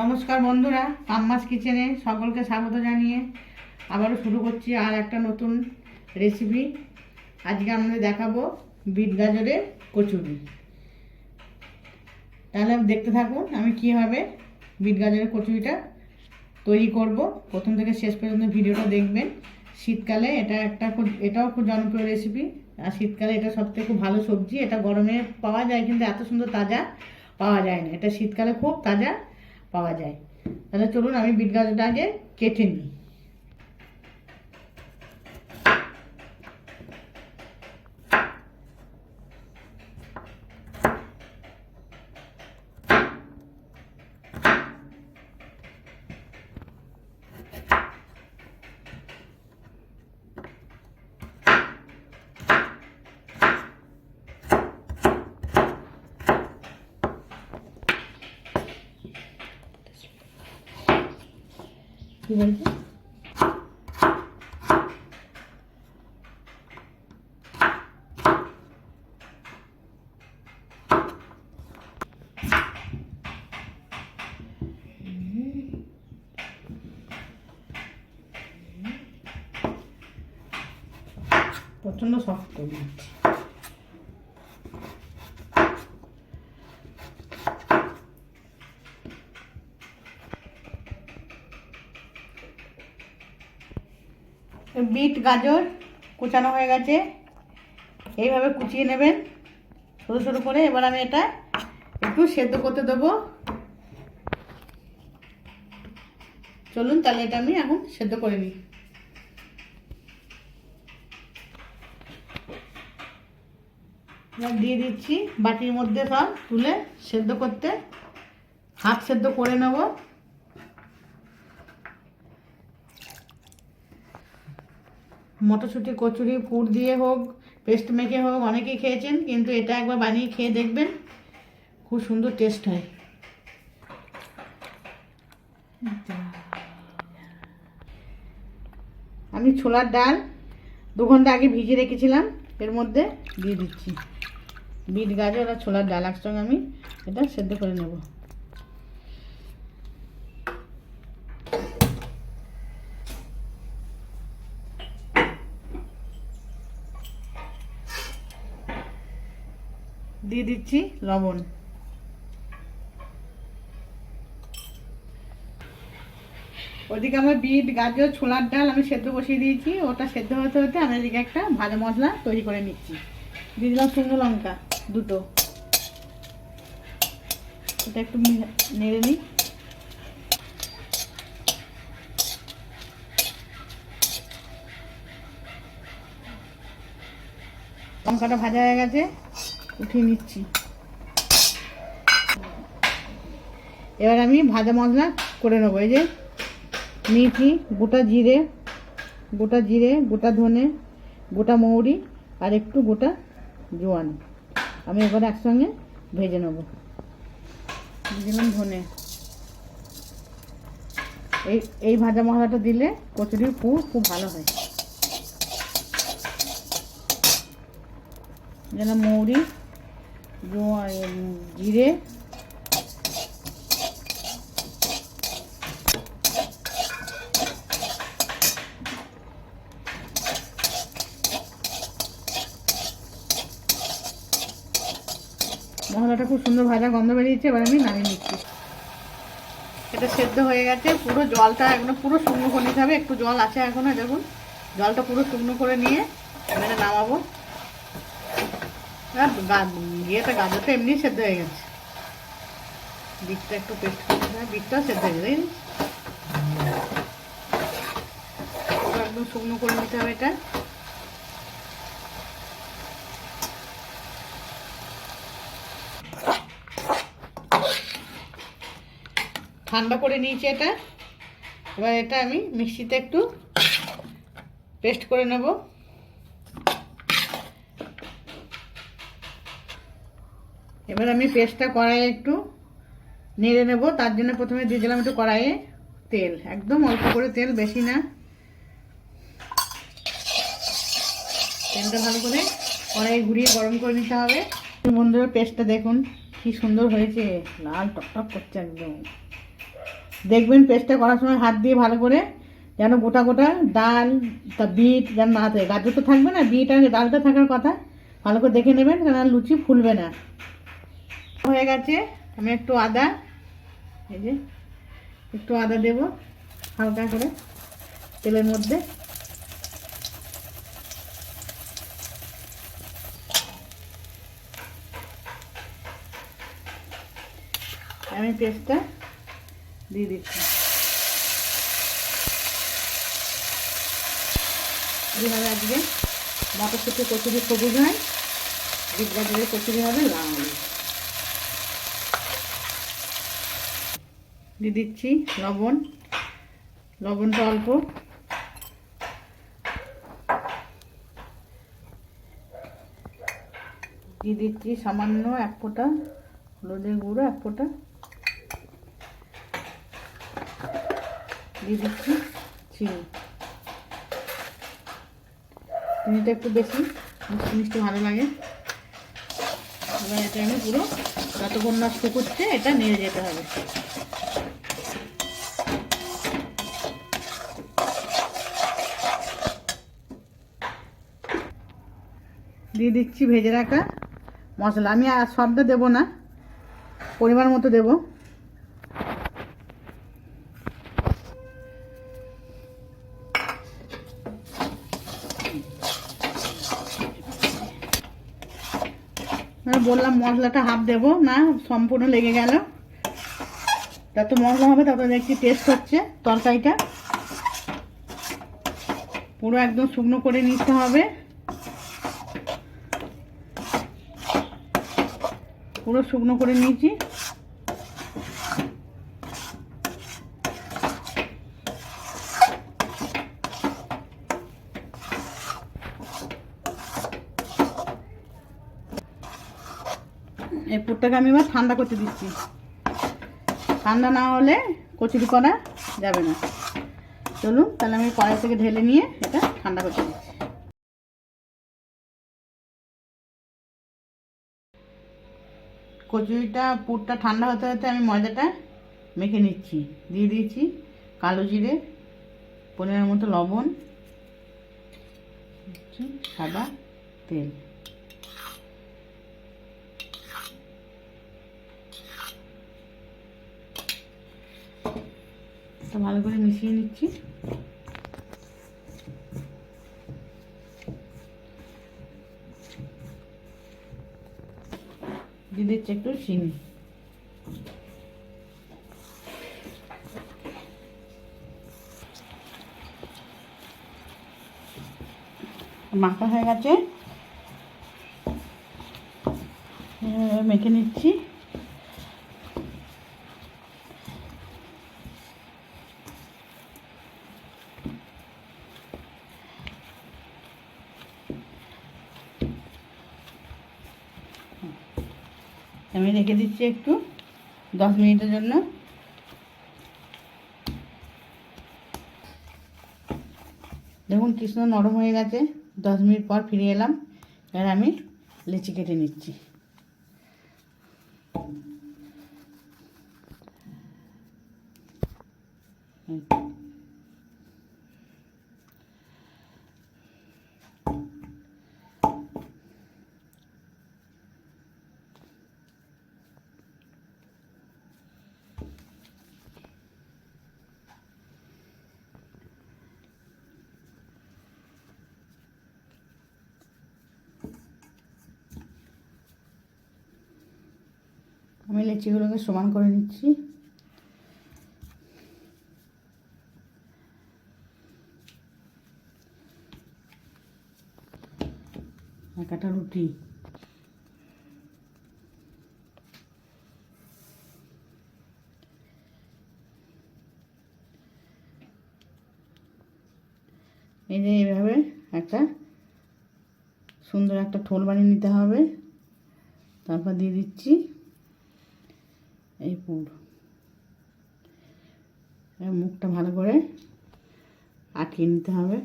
নমস্কার বন্ধুরা কাম্মাস কিচেনে সকলকে স্বাগত জানিয়ে আবারও শুরু করছি আর একটা নতুন রেসিপি আজকে আমাদের দেখাবো বিট গাজরের কচুরি। তাহলে দেখতে থাকুন, আমি কীভাবে বিট গাজরের কচুরিটা তৈরি করব। প্রথম থেকে শেষ পর্যন্ত ভিডিওটা দেখবেন। শীতকালে এটা একটা খুব, এটাও খুব জনপ্রিয় রেসিপি আর শীতকালে এটা সবথেকে খুব ভালো সবজি। এটা গরমে পাওয়া যায়, কিন্তু এত সুন্দর তাজা পাওয়া যায় না এটা শীতকালে খুব তাজা পাওয়া যায়। তাহলে চলুন আমি বিট গাজরটা আগে কেটে নিই। কি বলছে প্রচণ্ড শক্ত বিট বিট, গাজর কুচানো হয়ে গেছে। এইভাবে কুচিয়ে নেবেন সরু সরু করে। এবার আমি এটা একটু সেদ্ধ করতে দেবো। চলুন, তাহলে এটা আমি এখন সেদ্ধ করে নিই। দিয়ে দিচ্ছি বাটির মধ্যে সব তুলে সেদ্ধ করতে। হাফ সেদ্ধ করে নেব। মটরশুঁটি, কচুরি, পুর দিয়ে হোক, পেস্ট মেখে হোক, অনেকেই খেয়েছেন, কিন্তু এটা একবার বানিয়ে খেয়ে দেখবেন। খুব সুন্দর টেস্ট হয়। আমি ছোলার ডাল দু ঘণ্টা আগে ভিজিয়ে রেখেছিলাম, এর মধ্যে দিয়ে দিচ্ছি। বিট, গাজর আর ছোলার ডাল একসঙ্গে আমি এটা সেদ্ধ করে নেব। দিয়ে দিচ্ছি লবণ। ওদিকে আমার বিট, গাজর, ছোলার ডাল আমি সেদ্ধ বসিয়ে দিয়েছি। ওটা সেদ্ধ হতে হতে আমি এদিকে একটা ভাজা মশলা তৈরি করে নিচ্ছি। দিয়ে দিলাম শুকনো লঙ্কা, দুটো। এটা একটু নেড়ে নিই। লঙ্কাটা ভাজা হয়ে গেছে। উঠিয়ে নিচ্ছি। এবার আমি ভাজা মশলা করে নেব, এই যে মেথি, গোটা জিরে গোটা জিরে, গোটা ধনে, গোটা মৌরি আর একটু গোটা জোয়ান। আমি এবার একসঙ্গে ভেজে নেব। দিলাম ধনে। এই এই ভাজা মশলাটা দিলে কচুরির পুর খুব ভালো হয়। যেন মৌরি জিরে। মশলাটা খুব সুন্দর ভাজা গন্ধ বেরিয়েছে, এবার আমি নামিয়ে নিচ্ছি। এটা সেদ্ধ হয়ে গেছে, পুরো জলটা একদম পুরো শুকনো করে নিতে হবে, একটু জল আছে এখনও, দেখুন। জলটা পুরো শুকনো করে নিয়ে এবারে নামাবো। ইয়েটা গাজরটা এমনি সেদ্ধ হয়ে গেছে। বিটটা একটু পেস্ট করতে হবে, বিটটাও সেদ্ধ হয়ে গেছে একদম শুকনো করে নিতে হবে এটা। ঠান্ডা করে নিয়েছি এটা। এবার এটা আমি মিক্সিতে একটু পেস্ট করে নেব। এবার আমি পেস্টটা কড়াইয়ে একটু নেড়ে নেব। তার জন্য প্রথমে দিয়ে দিলাম একটু কড়াইয়ে তেল। একদম অল্প করে তেল, বেশি না। তেলটা ভালো করে কড়াই ঘুরিয়ে গরম করে নিতে হবে। বন্ধুরা, পেস্টটা দেখুন কি সুন্দর হয়েছে। লাল টকটক করছে একদম। দেখবেন পেস্টটা করার সময় হাত দিয়ে ভালো করে যেন গোটা গোটা ডাল, তা বিট যেন না থাকে। গাজর তো থাকবে না, বিট আর ডালটা থাকার কথা। ভালো করে দেখে নেবেন কারণ লুচি ফুলবে না। হয়ে গেছে। আমি একটু আদা, এই যে একটু আদা দেব হালকা করে তেলের মধ্যে। আমি পেস্টটা দিয়ে দিচ্ছি। এইভাবে আজকে মটরশুটি, কচুরি, সবুজ হয়। বিট কচুরি হবে, লাল দিয়ে দিচ্ছি লবণ। লবণটা অল্প। দিয়ে দিচ্ছি সামান্য এক ফোঁটা হলুদের গুঁড়ো, এক ফোঁটা। দিয়ে দিচ্ছি চিনি। চিনিটা একটু বেশি, মিষ্টি ভালো লাগে। এবার এটা আমি পুরো যতক্ষণ না শুকুচ্ছে এটা নিয়ে যেতে হবে। দিয়ে দিচ্ছি ভেজে রাখা মশলা। আমি আর সবটা দেবো না, পরিমাণ মতো দেবো। আমি বললাম মশলাটা হাফ দেবো না, সম্পূর্ণ লেগে গেল। যত মশলা হবে তত দেখছি টেস্ট হচ্ছে তরকারিটা। পুরো একদম শুকনো করে নিতে হবে। পুরো শুকনো করে নিয়েছি। এই পুরটাকে আমি এবার ঠান্ডা করতে দিচ্ছি। ঠান্ডা না হলে কচুরি করা যাবে না। চলুন, তাহলে আমি কড়াই থেকে ঢেলে নিয়ে এটা ঠান্ডা করতে দিচ্ছি। কচুরিটা পুরটা ঠান্ডা হতে হতে আমি ময়দাটা মেখে নিচ্ছি। দিয়ে দিয়েছি কালো জিরে পনেরোর মতো লবণ সাদা তেল। ভালো করে মিশিয়ে নিচ্ছি। দিয়ে দিচ্ছি একটু চিনি মাখা হয়ে গেছে। মেখে নিচ্ছি। আমি রেখে দিচ্ছি একটু দশ মিনিটের জন্য। দেখুন কৃষ্ণ নরম হয়ে গেছে, দশ মিনিট পর ফিরে এলাম, এবার আমি লিচি কেটে নিচ্ছি তো। আমি লেচিগুলোকে সমান করে নিচ্ছি। একটা রুটি। এই যে এইভাবে একটা সুন্দর একটা ঠোল বানিয়ে নিতে হবে। তারপর দিয়ে দিচ্ছি। এই পুর মুখটা ভালো করে আটকে নিতে হবে।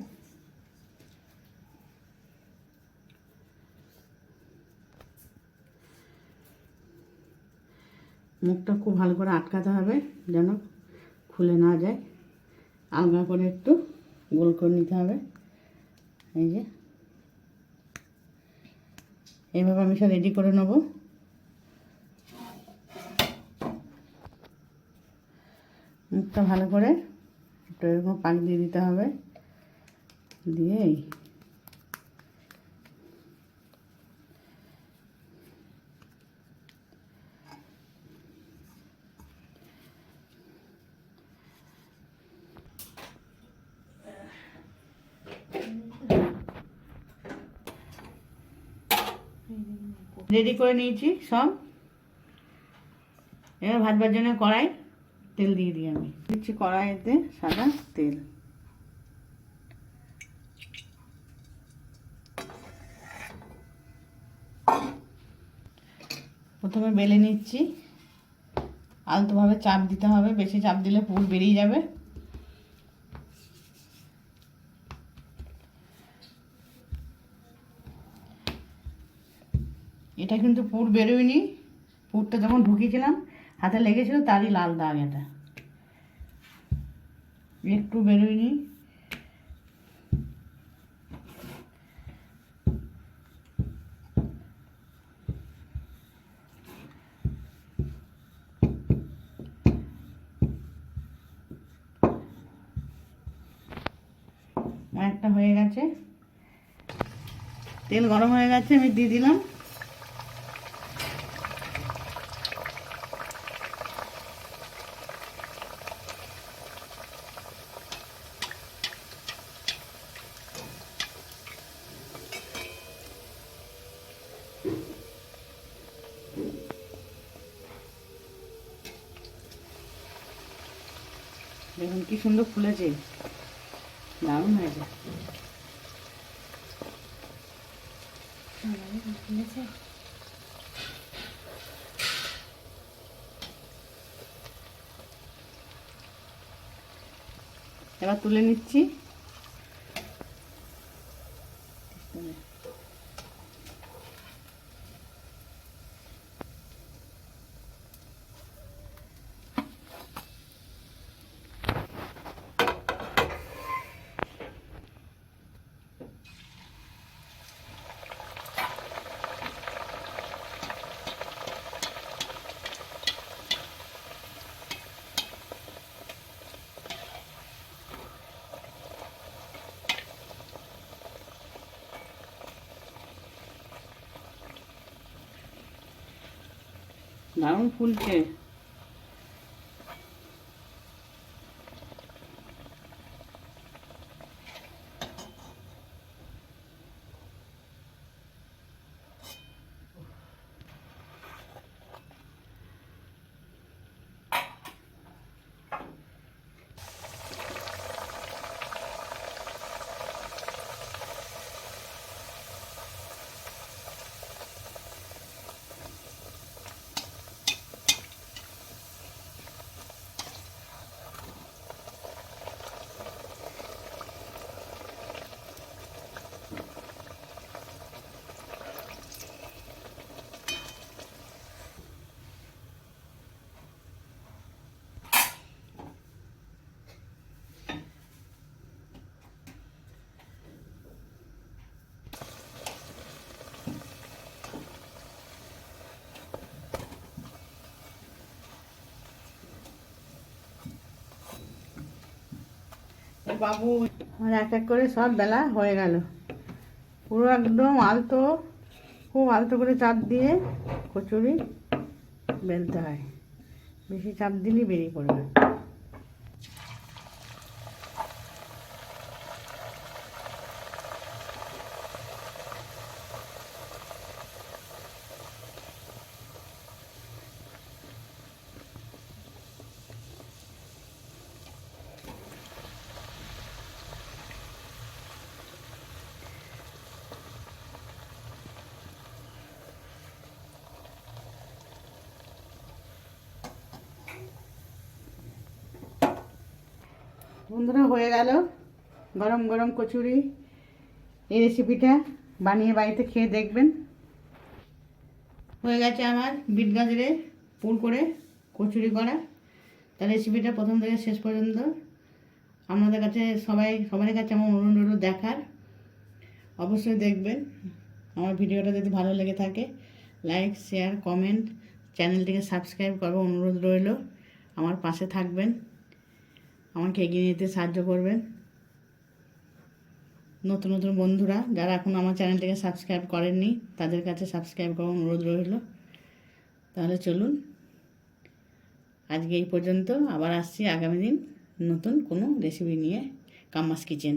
মুখটা খুব ভালো করে আটকাতে হবে যেন খুলে না যায়। আলগা করে একটু গোল করে নিতে হবে। এই যে। এভাবে আমি সব রেডি করে নেব। মুখটা ভালো করে একটু এরকম পাক দিয়ে দিতে হবে। দিয়ে রেডি করে নিয়েছি সব। এবার ভাজবার জন্য কড়াই। তেল দিয়ে দিই আমি। দিচ্ছি কড়াইতে সাদা তেল। প্রথমে বেলে নিচ্ছি। আলতোভাবে চাপ দিতে হবে, বেশি চাপ দিলে পুর বেরিয়ে যাবে। এটা কিন্তু পুর বেরোয়নি। পুরটা যখন ঢুকিয়েছিলাম হাতে লেগেছিল তারই লাল দাগ এটা। একটু বেরোয়নি। একটা হয়ে গেছে। তেল গরম হয়ে গেছে, আমি দিয়ে দিলাম দেখুন কি সুন্দর ফুলেছে। দারুণ হয়েছে। এবার তুলে নিচ্ছি। দারুণ ফুলছে। বাবু। আমার এক এক করে সব বেলা হয়ে গেল। পুরো একদম আলতো, খুব আলতো করে চাপ দিয়ে কচুরি বেলতে হয়। বেশি চাপ দিলেই বেরিয়ে পড়বে। বন্ধুরা, হয়ে গেল। গরম গরম কচুরি, এই রেসিপিটা বানিয়ে বাড়িতে খেয়ে দেখবেন। হয়ে গেছে আমার বিট গাজরে পুর করে কচুরি করা। তার রেসিপিটা প্রথম থেকে শেষ পর্যন্ত আপনাদের কাছে সবাই সবার কাছে আমার অনুরোধ দেখার। অবশ্যই দেখবেন। আমার ভিডিওটা যদি ভালো লেগে থাকে লাইক শেয়ার কমেন্ট চ্যানেলটিকে সাবস্ক্রাইব করব অনুরোধ রইল। আমার পাশে থাকবেন। আমাকে এগিয়ে নিতে সাহায্য করবেন। নতুন নতুন বন্ধুরা যারা এখন আমার চ্যানেলটিকে সাবস্ক্রাইব করেননি, তাদের কাছে সাবস্ক্রাইব করার অনুরোধ রইল। তাহলে চলুন, আজকে এই পর্যন্ত আবার আসছি আগামী দিন নতুন কোনো রেসিপি নিয়ে, কাম্মাস কিচেন